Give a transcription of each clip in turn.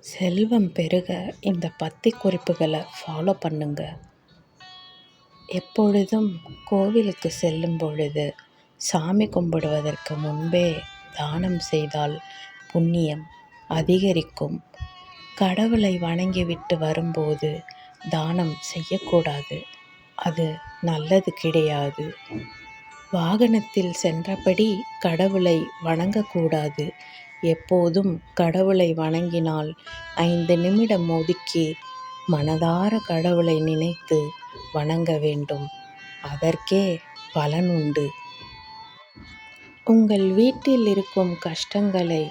செல்வம் பெருக இந்த பத்தி குறிப்புகளை ஃபாலோ பண்ணுங்க. எப்பொழுதும் கோவிலுக்கு செல்லும் பொழுது சாமி கும்பிடுவதற்கு முன்பே தானம் செய்தால் புண்ணியம் அதிகரிக்கும். கடவுளை வணங்கிவிட்டு வரும்போது தானம் செய்யக்கூடாது. அது நல்லது கிடையாது. வாகனத்தில் சென்றபடி கடவுளை வணங்கக்கூடாது. எப்போதும் கடவுளை வணங்கினால் ஐந்து நிமிடம் ஒதுக்கி மனதார கடவுளை நினைத்து வணங்க வேண்டும். அதற்கே பலன் உண்டு. உங்கள் வீட்டில் இருக்கும் கஷ்டங்களை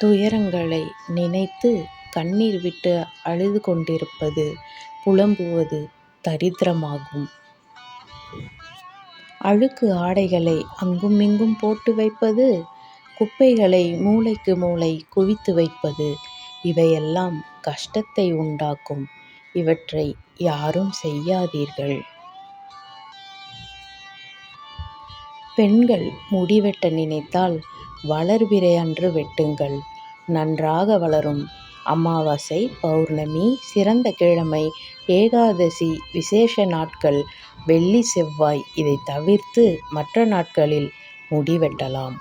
துயரங்களை நினைத்து கண்ணீர் விட்டு அழுது கொண்டிருப்பது புலம்புவது தரித்திரமாகும். அழுக்கு ஆடைகளை அங்குமிங்கும் போட்டு வைப்பது குப்பைகளை மூலைக்கு மூலை குவித்து வைப்பது இவையெல்லாம் கஷ்டத்தை உண்டாக்கும். இவற்றை யாரும் செய்யாதீர்கள். பெண்கள் முடி வெட்ட நினைத்தால் வளர்பிறை அன்று வெட்டுங்கள். நன்றாக வளரும் அமாவாசை பௌர்ணமி சிறந்த கிழமை ஏகாதசி விசேஷ நாட்கள் வெள்ளி செவ்வாய் இதை தவிர்த்து மற்ற நாட்களில் முடி வெட்டலாம்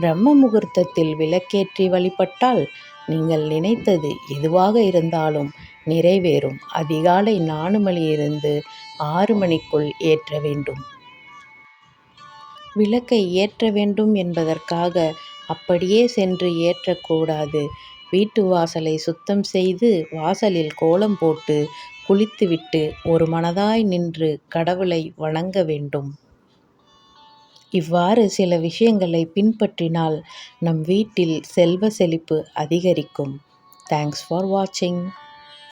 பிரம்ம முகூர்த்தத்தில் விளக்கேற்றி வழிபட்டால் நீங்கள் நினைத்தது எதுவாக இருந்தாலும் நிறைவேறும். அதிகாலை நாலு மணியிலிருந்து ஆறு மணிக்குள் ஏற்ற வேண்டும். விளக்கை ஏற்ற வேண்டும் என்பதற்காக அப்படியே சென்று ஏற்றக்கூடாது. வீட்டு வாசலை சுத்தம் செய்து வாசலில் கோலம் போட்டு குளித்துவிட்டு ஒரு மனதாய் நின்று கடவுளை வணங்க வேண்டும். இவ்வாறு சில விஷயங்களை பின்பற்றினால் நம் வீட்டில் செல்வ செழிப்பு அதிகரிக்கும். தேங்க்ஸ் ஃபார் வாட்சிங்